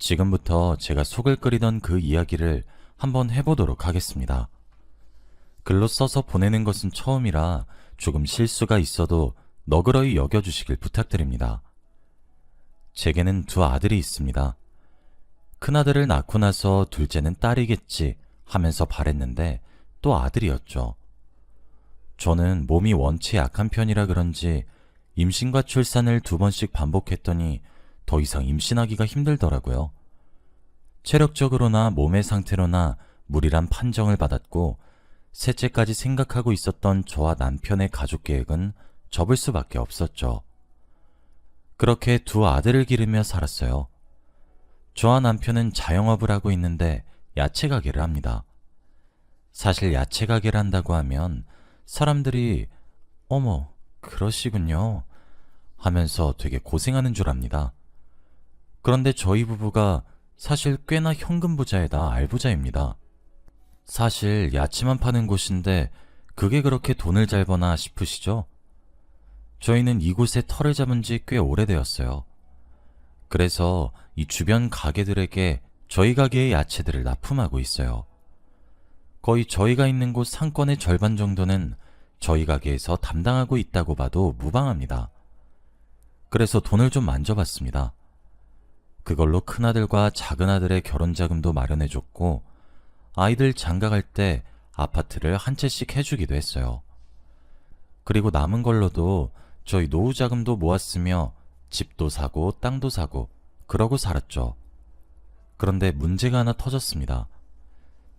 지금부터 제가 속을 끓이던 그 이야기를 한번 해보도록 하겠습니다. 글로 써서 보내는 것은 처음이라 조금 실수가 있어도 너그러이 여겨주시길 부탁드립니다. 제게는 두 아들이 있습니다. 큰아들을 낳고 나서 둘째는 딸이겠지 하면서 바랬는데 또 아들이었죠. 저는 몸이 원체 약한 편이라 그런지 임신과 출산을 두 번씩 반복했더니 더 이상 임신하기가 힘들더라고요. 체력적으로나 몸의 상태로나 무리란 판정을 받았고 셋째까지 생각하고 있었던 저와 남편의 가족 계획은 접을 수밖에 없었죠. 그렇게 두 아들을 기르며 살았어요. 저와 남편은 자영업을 하고 있는데 야채 가게를 합니다. 사실 야채 가게를 한다고 하면 사람들이 어머, 그러시군요. 하면서 되게 고생하는 줄 압니다. 그런데 저희 부부가 사실 꽤나 현금 부자에다 알부자입니다. 사실 야채만 파는 곳인데 그게 그렇게 돈을 잘 버나 싶으시죠? 저희는 이곳에 터를 잡은 지 꽤 오래되었어요. 그래서 이 주변 가게들에게 저희 가게의 야채들을 납품하고 있어요. 거의 저희가 있는 곳 상권의 절반 정도는 저희 가게에서 담당하고 있다고 봐도 무방합니다. 그래서 돈을 좀 만져봤습니다. 그걸로 큰아들과 작은아들의 결혼 자금도 마련해줬고, 아이들 장가갈 때 아파트를 한 채씩 해주기도 했어요. 그리고 남은 걸로도 저희 노후 자금도 모았으며 집도 사고 땅도 사고 그러고 살았죠. 그런데 문제가 하나 터졌습니다.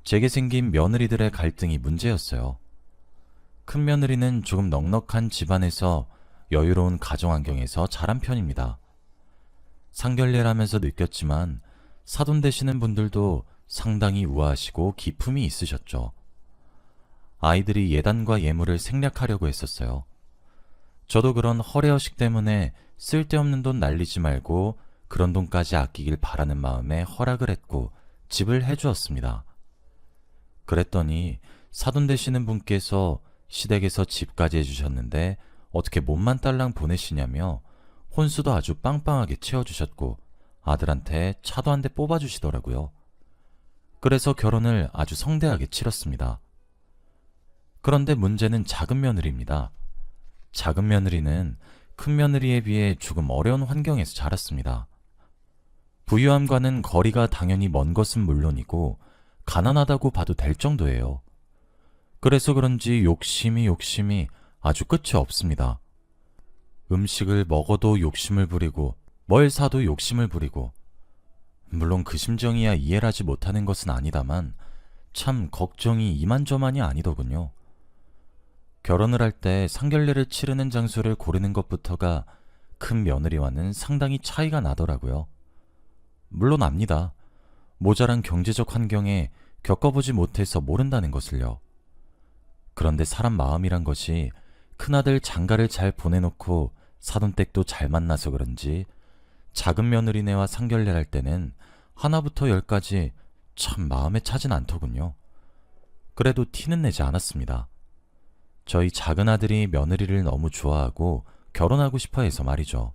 제게 생긴 며느리들의 갈등이 문제였어요. 큰 며느리는 조금 넉넉한 집안에서 여유로운 가정 환경에서 자란 편입니다. 상견례라면서 느꼈지만 사돈 되시는 분들도 상당히 우아하시고 기품이 있으셨죠. 아이들이 예단과 예물을 생략하려고 했었어요. 저도 그런 허례허식 때문에 쓸데없는 돈 날리지 말고 그런 돈까지 아끼길 바라는 마음에 허락을 했고 집을 해주었습니다. 그랬더니 사돈 되시는 분께서 시댁에서 집까지 해주셨는데 어떻게 몸만 딸랑 보내시냐며 혼수도 아주 빵빵하게 채워주셨고 아들한테 차도 한 대 뽑아주시더라고요. 그래서 결혼을 아주 성대하게 치렀습니다. 그런데 문제는 작은 며느리입니다. 작은 며느리는 큰 며느리에 비해 조금 어려운 환경에서 자랐습니다. 부유함과는 거리가 당연히 먼 것은 물론이고 가난하다고 봐도 될 정도예요. 그래서 그런지 욕심이 욕심이 아주 끝이 없습니다. 음식을 먹어도 욕심을 부리고 뭘 사도 욕심을 부리고 물론 그 심정이야 이해를 하지 못하는 것은 아니다만 참 걱정이 이만저만이 아니더군요. 결혼을 할 때 상견례를 치르는 장소를 고르는 것부터가 큰 며느리와는 상당히 차이가 나더라고요. 물론 압니다. 모자란 경제적 환경에 겪어보지 못해서 모른다는 것을요. 그런데 사람 마음이란 것이 큰아들 장가를 잘 보내놓고 사돈댁도 잘 만나서 그런지 작은 며느리네와 상견례를 할 때는 하나부터 열까지 참 마음에 차진 않더군요. 그래도 티는 내지 않았습니다. 저희 작은 아들이 며느리를 너무 좋아하고 결혼하고 싶어 해서 말이죠.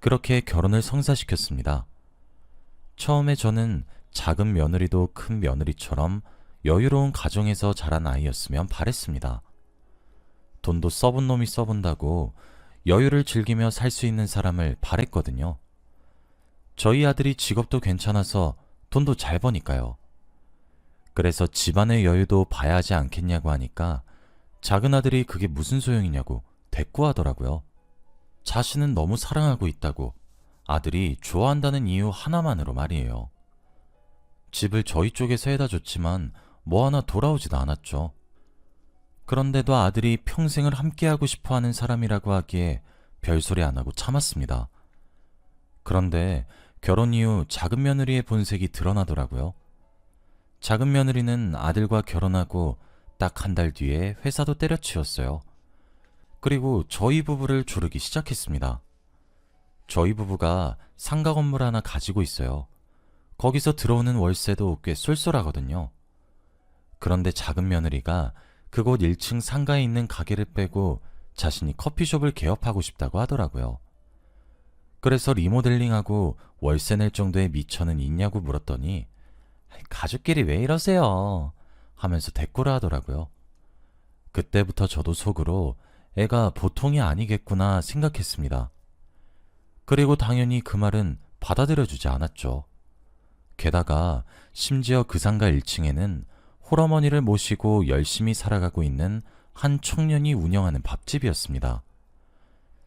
그렇게 결혼을 성사시켰습니다. 처음에 저는 작은 며느리도 큰 며느리처럼 여유로운 가정에서 자란 아이였으면 바랬습니다. 돈도 써본 놈이 써본다고 여유를 즐기며 살 수 있는 사람을 바랬거든요. 저희 아들이 직업도 괜찮아서 돈도 잘 버니까요. 그래서 집안의 여유도 봐야 하지 않겠냐고 하니까 작은 아들이 그게 무슨 소용이냐고 대꾸하더라고요. 자신은 너무 사랑하고 있다고 아들이 좋아한다는 이유 하나만으로 말이에요. 집을 저희 쪽에서 해다 줬지만 뭐 하나 돌아오지도 않았죠. 그런데도 아들이 평생을 함께하고 싶어 하는 사람이라고 하기에 별소리 안 하고 참았습니다. 그런데 결혼 이후 작은 며느리의 본색이 드러나더라고요. 작은 며느리는 아들과 결혼하고 딱 한 달 뒤에 회사도 때려치웠어요. 그리고 저희 부부를 조르기 시작했습니다. 저희 부부가 상가 건물 하나 가지고 있어요. 거기서 들어오는 월세도 꽤 쏠쏠하거든요. 그런데 작은 며느리가 그곳 1층 상가에 있는 가게를 빼고 자신이 커피숍을 개업하고 싶다고 하더라고요. 그래서 리모델링하고 월세 낼 정도의 미천은 있냐고 물었더니 가족끼리 왜 이러세요? 하면서 대꾸를 하더라고요. 그때부터 저도 속으로 애가 보통이 아니겠구나 생각했습니다. 그리고 당연히 그 말은 받아들여주지 않았죠. 게다가 심지어 그 상가 1층에는 홀어머니를 모시고 열심히 살아가고 있는 한 청년이 운영하는 밥집이었습니다.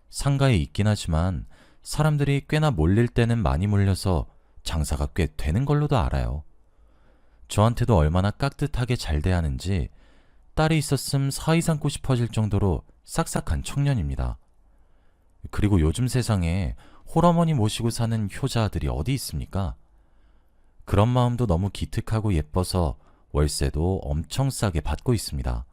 상가에 있긴 하지만 사람들이 꽤나 몰릴 때는 많이 몰려서 장사가 꽤 되는 걸로도 알아요. 저한테도 얼마나 깍듯하게 잘 대하는지 딸이 있었음 사이 삼고 싶어질 정도로 싹싹한 청년입니다. 그리고 요즘 세상에 홀어머니 모시고 사는 효자들이 어디 있습니까? 그런 마음도 너무 기특하고 예뻐서 월세도 엄청 싸게 받고 있습니다.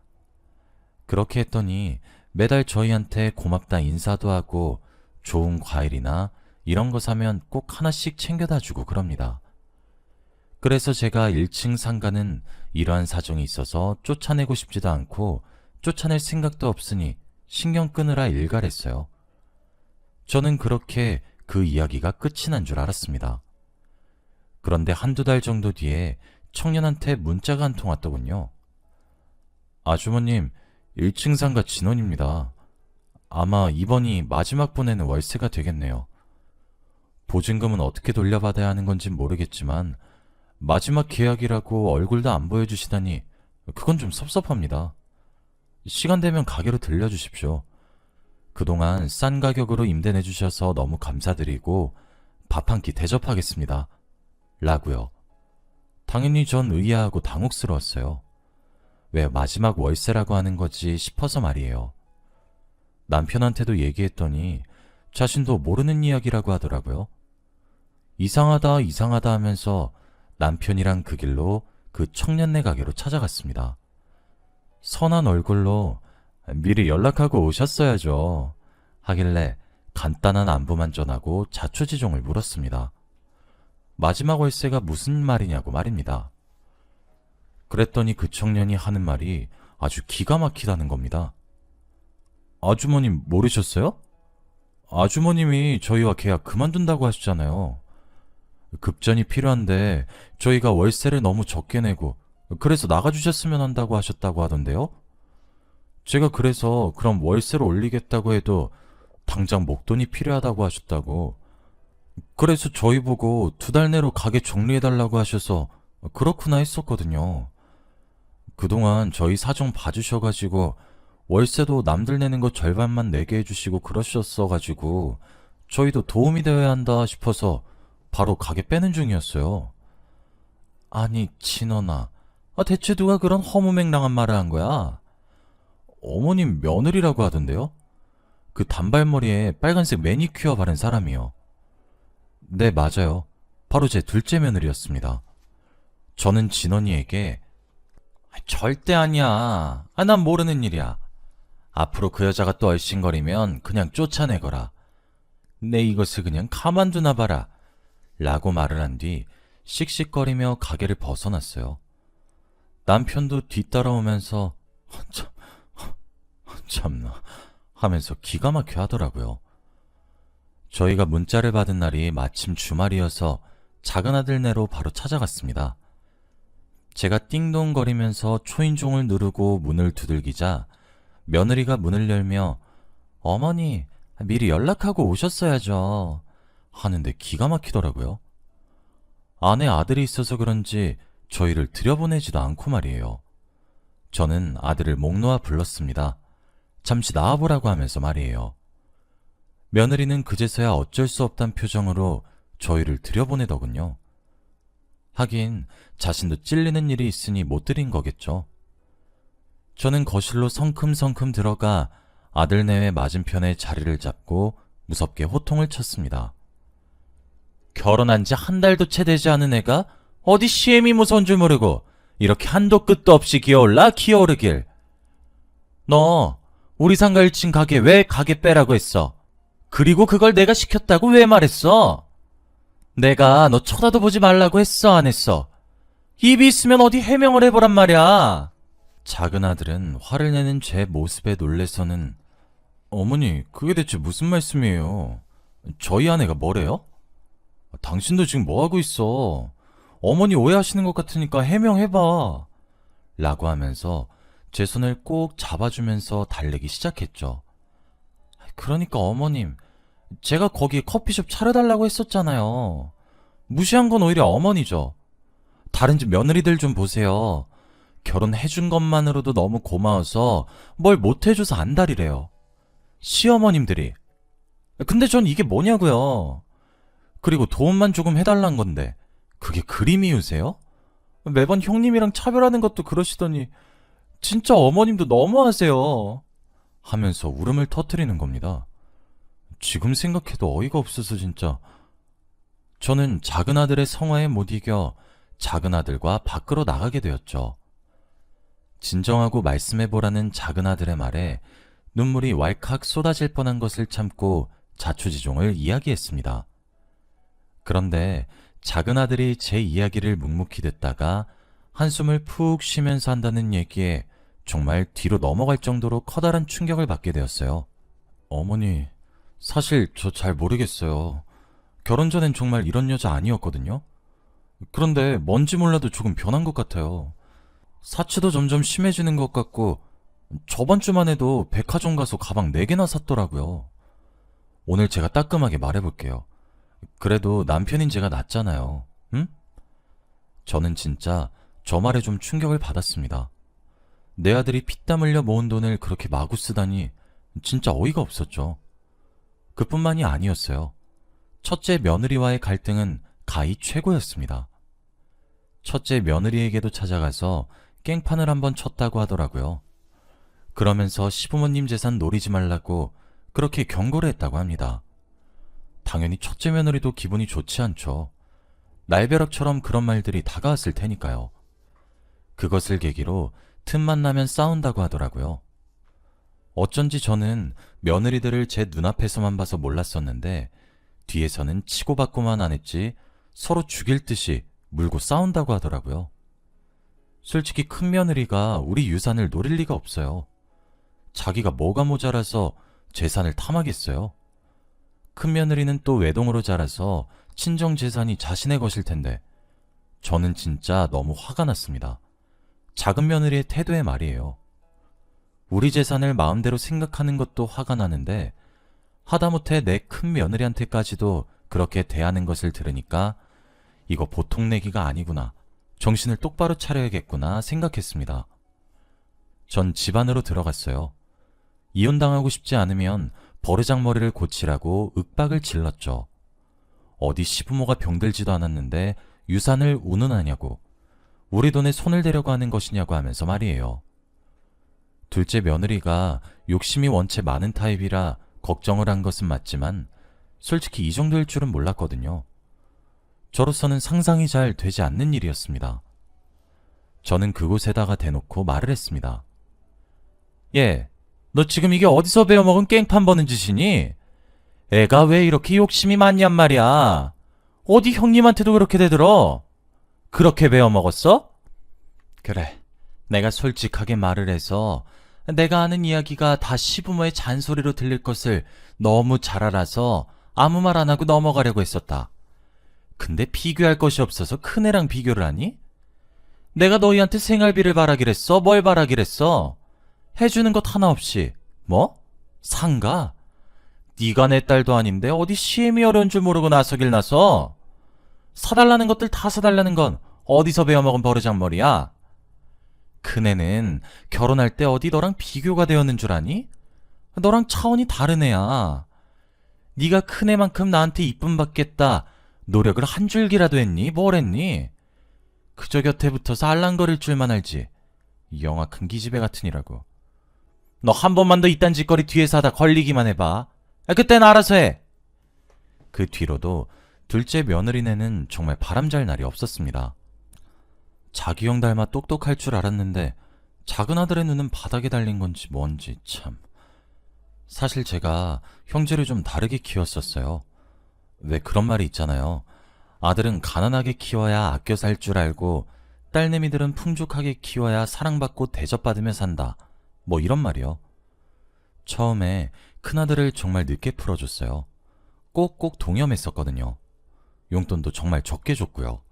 그렇게 했더니 매달 저희한테 고맙다 인사도 하고 좋은 과일이나 이런 거 사면 꼭 하나씩 챙겨다 주고 그럽니다. 그래서 제가 1층 상가는 이러한 사정이 있어서 쫓아내고 싶지도 않고 쫓아낼 생각도 없으니 신경 끄느라 일갈했어요. 저는 그렇게 그 이야기가 끝이 난 줄 알았습니다. 그런데 한두 달 정도 뒤에 청년한테 문자가 한 통 왔더군요. 아주머님, 1층 상가 진원입니다. 아마 이번이 마지막 보내는 월세가 되겠네요. 보증금은 어떻게 돌려받아야 하는 건지 모르겠지만 마지막 계약이라고 얼굴도 안 보여주시다니 그건 좀 섭섭합니다. 시간 되면 가게로 들려주십시오. 그동안 싼 가격으로 임대 내주셔서 너무 감사드리고 밥 한 끼 대접하겠습니다. 라고요. 당연히 전 의아하고 당혹스러웠어요. 왜 마지막 월세라고 하는 거지 싶어서 말이에요. 남편한테도 얘기했더니 자신도 모르는 이야기라고 하더라고요. 이상하다, 이상하다 하면서 남편이랑 그 길로 그 청년네 가게로 찾아갔습니다. 선한 얼굴로 미리 연락하고 오셨어야죠. 하길래 간단한 안부만 전하고 자초지종을 물었습니다. 마지막 월세가 무슨 말이냐고 말입니다. 그랬더니 그 청년이 하는 말이 아주 기가 막히다는 겁니다. 아주머님 모르셨어요? 아주머님이 저희와 계약 그만둔다고 하셨잖아요. 급전이 필요한데 저희가 월세를 너무 적게 내고 그래서 나가주셨으면 한다고 하셨다고 하던데요? 제가 그래서 그럼 월세를 올리겠다고 해도 당장 목돈이 필요하다고 하셨다고. 그래서 저희 보고 두 달 내로 가게 정리해달라고 하셔서 그렇구나 했었거든요. 그동안 저희 사정 봐주셔가지고 월세도 남들 내는 거 절반만 내게 해주시고 그러셨어가지고 저희도 도움이 되어야 한다 싶어서 바로 가게 빼는 중이었어요. 아니, 진원아. 아, 대체 누가 그런 허무맹랑한 말을 한 거야? 어머님 며느리라고 하던데요? 그 단발머리에 빨간색 매니큐어 바른 사람이요. 네, 맞아요. 바로 제 둘째 며느리였습니다. 저는 진원이에게 "아, 절대 아니야. 아, 난 모르는 일이야. 앞으로 그 여자가 또 얼씬거리면 그냥 쫓아내거라. 내 이것을 그냥 가만두나 봐라. 라고 말을 한 뒤 씩씩거리며 가게를 벗어났어요. 남편도 뒤따라오면서 참, 참나 하면서 기가 막혀 하더라고요. 저희가 문자를 받은 날이 마침 주말이어서 작은 아들네로 바로 찾아갔습니다. 제가 띵동거리면서 초인종을 누르고 문을 두들기자 며느리가 문을 열며 어머니 미리 연락하고 오셨어야죠 하는데 기가 막히더라고요. 아내 아들이 있어서 그런지 저희를 들여보내지도 않고 말이에요. 저는 아들을 목 놓아 불렀습니다. 잠시 나와보라고 하면서 말이에요. 며느리는 그제서야 어쩔 수 없단 표정으로 저희를 들여보내더군요. 하긴 자신도 찔리는 일이 있으니 못 드린 거겠죠. 저는 거실로 성큼성큼 들어가 아들네의 맞은편에 자리를 잡고 무섭게 호통을 쳤습니다. 결혼한 지 한 달도 채 되지 않은 애가 어디 시엠이 무서운 줄 모르고 이렇게 한도 끝도 없이 기어올라 기어오르길. 너 우리 상가 1층 가게 왜 가게 빼라고 했어? 그리고 그걸 내가 시켰다고 왜 말했어? 내가 너 쳐다도 보지 말라고 했어 안 했어? 입이 있으면 어디 해명을 해보란 말이야. 작은 아들은 화를 내는 제 모습에 놀래서는 어머니 그게 대체 무슨 말씀이에요? 저희 아내가 뭐래요? 당신도 지금 뭐 하고 있어? 어머니 오해하시는 것 같으니까 해명해봐. 라고 하면서 제 손을 꼭 잡아주면서 달래기 시작했죠. 그러니까 어머님, 제가 거기에 커피숍 차려달라고 했었잖아요. 무시한 건 오히려 어머니죠. 다른 집 며느리들 좀 보세요. 결혼해준 것만으로도 너무 고마워서 뭘 못해줘서 안달이래요. 시어머님들이. 근데 전 이게 뭐냐고요. 그리고 도움만 조금 해달란 건데 그게 그림이우세요? 매번 형님이랑 차별하는 것도 그러시더니 진짜 어머님도 너무하세요. 하면서 울음을 터뜨리는 겁니다. 지금 생각해도 어이가 없어서 진짜. 저는 작은 아들의 성화에 못 이겨 작은 아들과 밖으로 나가게 되었죠. 진정하고 말씀해보라는 작은 아들의 말에 눈물이 왈칵 쏟아질 뻔한 것을 참고 자초지종을 이야기했습니다. 그런데 작은 아들이 제 이야기를 묵묵히 듣다가 한숨을 푹 쉬면서 한다는 얘기에 정말 뒤로 넘어갈 정도로 커다란 충격을 받게 되었어요. 어머니, 사실 저 잘 모르겠어요. 결혼 전엔 정말 이런 여자 아니었거든요. 그런데 뭔지 몰라도 조금 변한 것 같아요. 사치도 점점 심해지는 것 같고 저번 주만 해도 백화점 가서 가방 4개나 샀더라고요. 오늘 제가 따끔하게 말해볼게요. 그래도 남편인 제가 낫잖아요. 응? 저는 진짜 저 말에 좀 충격을 받았습니다. 내 아들이 피땀 흘려 모은 돈을 그렇게 마구 쓰다니 진짜 어이가 없었죠. 그뿐만이 아니었어요. 첫째 며느리와의 갈등은 가히 최고였습니다. 첫째 며느리에게도 찾아가서 깽판을 한번 쳤다고 하더라고요. 그러면서 시부모님 재산 노리지 말라고 그렇게 경고를 했다고 합니다. 당연히 첫째 며느리도 기분이 좋지 않죠. 날벼락처럼 그런 말들이 다가왔을 테니까요. 그것을 계기로 틈만 나면 싸운다고 하더라고요. 어쩐지 저는 며느리들을 제 눈앞에서만 봐서 몰랐었는데 뒤에서는 치고받고만 안 했지 서로 죽일 듯이 물고 싸운다고 하더라고요. 솔직히 큰 며느리가 우리 유산을 노릴 리가 없어요. 자기가 뭐가 모자라서 재산을 탐하겠어요. 큰 며느리는 또 외동으로 자라서 친정 재산이 자신의 것일 텐데 저는 진짜 너무 화가 났습니다. 작은 며느리의 태도에 말이에요. 우리 재산을 마음대로 생각하는 것도 화가 나는데 하다못해 내 큰 며느리한테까지도 그렇게 대하는 것을 들으니까 이거 보통 내기가 아니구나. 정신을 똑바로 차려야겠구나 생각했습니다. 전 집 안으로 들어갔어요. 이혼당하고 싶지 않으면 버르장머리를 고치라고 윽박을 질렀죠. 어디 시부모가 병들지도 않았는데 유산을 운운하냐고 우리 돈에 손을 대려고 하는 것이냐고 하면서 말이에요. 둘째 며느리가 욕심이 원체 많은 타입이라 걱정을 한 것은 맞지만 솔직히 이 정도일 줄은 몰랐거든요. 저로서는 상상이 잘 되지 않는 일이었습니다. 저는 그곳에다가 대놓고 말을 했습니다. 예, 너 지금 이게 어디서 배워먹은 깽판 버는 짓이니? 애가 왜 이렇게 욕심이 많냔 말이야. 어디 형님한테도 그렇게 대들어? 그렇게 배워먹었어? 그래, 내가 솔직하게 말을 해서 내가 아는 이야기가 다 시부모의 잔소리로 들릴 것을 너무 잘 알아서 아무 말 안 하고 넘어가려고 했었다. 근데 비교할 것이 없어서 큰애랑 비교를 하니? 내가 너희한테 생활비를 바라기랬어? 뭘 바라기랬어? 해주는 것 하나 없이 뭐? 상가? 네가 내 딸도 아닌데 어디 시엠이 어려운 줄 모르고 나서길 나서? 사달라는 것들 다 사달라는 건 어디서 배워먹은 버르장머리야? 큰애는 결혼할 때 어디 너랑 비교가 되었는 줄 아니? 너랑 차원이 다른 애야. 네가 큰애만큼 나한테 이쁨 받겠다. 노력을 한 줄기라도 했니? 뭘 했니? 그저 곁에 붙어서 알랑거릴 줄만 알지. 이 영악한 기집애 같으니라고. 너 한 번만 더 이딴 짓거리 뒤에서 하다 걸리기만 해봐. 아, 그땐 알아서 해. 그 뒤로도 둘째 며느리네는 정말 바람잘 날이 없었습니다. 자기 형 닮아 똑똑할 줄 알았는데 작은 아들의 눈은 바닥에 달린 건지 뭔지 참. 사실 제가 형제를 좀 다르게 키웠었어요. 왜 그런 말이 있잖아요. 아들은 가난하게 키워야 아껴 살 줄 알고 딸내미들은 풍족하게 키워야 사랑받고 대접받으며 산다. 뭐 이런 말이요. 처음에 큰아들을 정말 늦게 풀어줬어요. 꼭꼭 동염했었거든요. 용돈도 정말 적게 줬고요.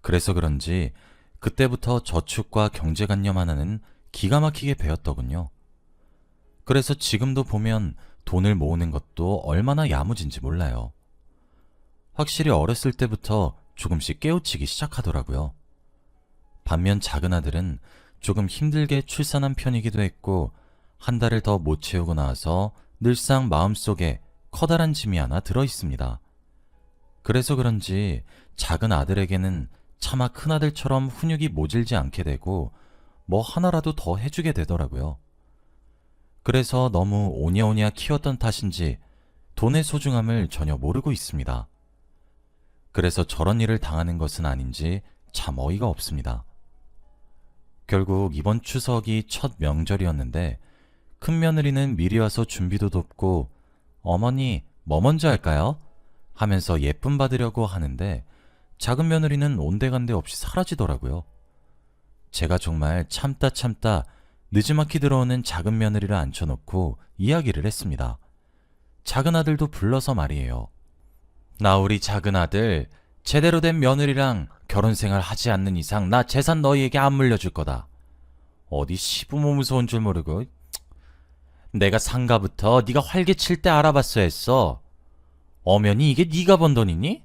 그래서 그런지 그때부터 저축과 경제관념 하나는 기가 막히게 배웠더군요. 그래서 지금도 보면 돈을 모으는 것도 얼마나 야무진지 몰라요. 확실히 어렸을 때부터 조금씩 깨우치기 시작하더라고요. 반면 작은 아들은 조금 힘들게 출산한 편이기도 했고, 한 달을 더 못 채우고 나서 늘상 마음속에 커다란 짐이 하나 들어 있습니다. 그래서 그런지 작은 아들에게는 차마 큰 아들처럼 훈육이 모질지 않게 되고, 뭐 하나라도 더 해주게 되더라고요. 그래서 너무 오냐오냐 키웠던 탓인지 돈의 소중함을 전혀 모르고 있습니다. 그래서 저런 일을 당하는 것은 아닌지 참 어이가 없습니다. 결국 이번 추석이 첫 명절이었는데 큰 며느리는 미리 와서 준비도 돕고 어머니 뭐 먼저 할까요? 하면서 예쁨 받으려고 하는데 작은 며느리는 온데간데 없이 사라지더라고요. 제가 정말 참다 참다 늦지막히 들어오는 작은 며느리를 앉혀놓고 이야기를 했습니다. 작은 아들도 불러서 말이에요. 나 우리 작은 아들 제대로 된 며느리랑 결혼 생활 하지 않는 이상 나 재산 너희에게 안 물려줄 거다. 어디 시부모 무서운 줄 모르고 내가 상가부터 네가 활개칠 때 알아봤어야 했어. 어면이 이게 네가 번 돈이니?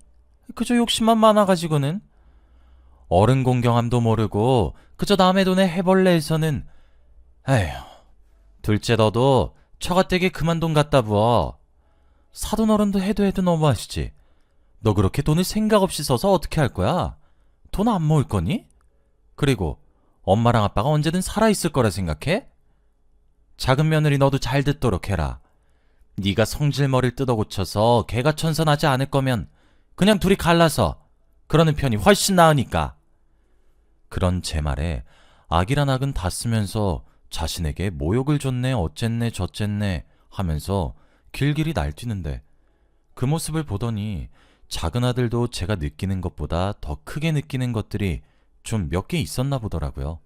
그저 욕심만 많아가지고는 어른 공경함도 모르고 그저 남의 돈에 해벌레에서는 에휴 둘째 너도 처가댁에 그만 돈 갖다 부어 사돈 어른도 해도 해도 너무하시지 너 그렇게 돈을 생각 없이 써서 어떻게 할 거야? 돈 안 모을 거니? 그리고 엄마랑 아빠가 언제든 살아있을 거라 생각해? 작은 며느리 너도 잘 듣도록 해라. 네가 성질머리를 뜯어 고쳐서 개가 천선하지 않을 거면 그냥 둘이 갈라서 그러는 편이 훨씬 나으니까. 그런 제 말에 악이란 악은 다 쓰면서 자신에게 모욕을 줬네 어쨌네 저쨌네 하면서 길길이 날뛰는데 그 모습을 보더니 작은 아들도 제가 느끼는 것보다 더 크게 느끼는 것들이 좀 몇 개 있었나 보더라고요.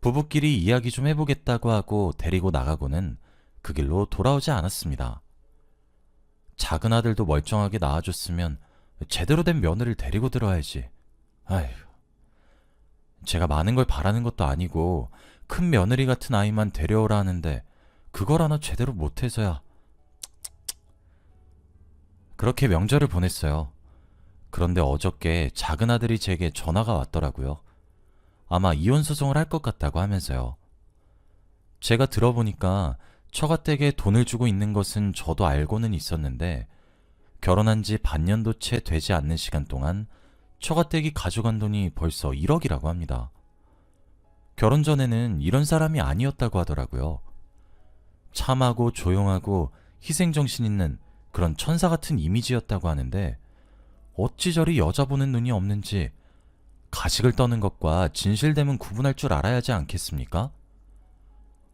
부부끼리 이야기 좀 해보겠다고 하고 데리고 나가고는 그 길로 돌아오지 않았습니다. 작은 아들도 멀쩡하게 낳아줬으면 제대로 된 며느리를 데리고 들어야지. 아휴. 제가 많은 걸 바라는 것도 아니고 큰 며느리 같은 아이만 데려오라 하는데 그걸 하나 제대로 못해서야 그렇게 명절을 보냈어요. 그런데 어저께 작은 아들이 제게 전화가 왔더라고요. 아마 이혼 소송을 할 것 같다고 하면서요. 제가 들어보니까 처가댁에 돈을 주고 있는 것은 저도 알고는 있었는데 결혼한 지 반년도 채 되지 않는 시간 동안 처가댁이 가져간 돈이 벌써 1억이라고 합니다. 결혼 전에는 이런 사람이 아니었다고 하더라고요. 참하고 조용하고 희생정신 있는 그런 천사 같은 이미지였다고 하는데 어찌 저리 여자 보는 눈이 없는지 가식을 떠는 것과 진실됨은 구분할 줄 알아야 하지 않겠습니까?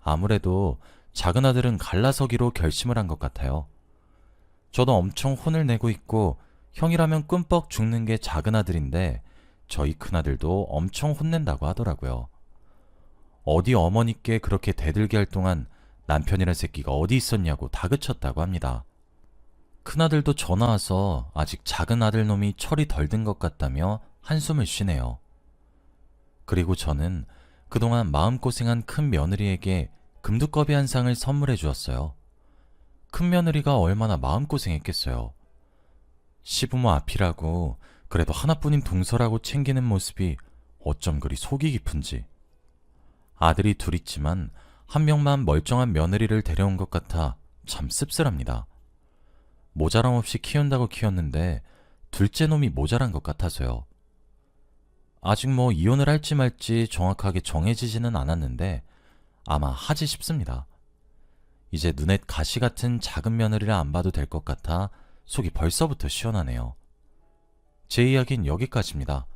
아무래도 작은 아들은 갈라서기로 결심을 한 것 같아요. 저도 엄청 혼을 내고 있고 형이라면 끔뻑 죽는 게 작은 아들인데 저희 큰아들도 엄청 혼낸다고 하더라고요. 어디 어머니께 그렇게 대들게 할 동안 남편이란 새끼가 어디 있었냐고 다그쳤다고 합니다. 큰아들도 전화 와서 아직 작은 아들 놈이 철이 덜 든 것 같다며 한숨을 쉬네요. 그리고 저는 그동안 마음고생한 큰 며느리에게 금두꺼비 한 상을 선물해 주었어요. 큰 며느리가 얼마나 마음고생했겠어요. 시부모 앞이라고 그래도 하나뿐인 동서라고 챙기는 모습이 어쩜 그리 속이 깊은지. 아들이 둘 있지만 한 명만 멀쩡한 며느리를 데려온 것 같아 참 씁쓸합니다. 모자람 없이 키운다고 키웠는데 둘째 놈이 모자란 것 같아서요. 아직 뭐 이혼을 할지 말지 정확하게 정해지지는 않았는데 아마 하지 싶습니다. 이제 눈에 가시 같은 작은 며느리를 안 봐도 될 것 같아 속이 벌써부터 시원하네요. 제 이야기는 여기까지입니다.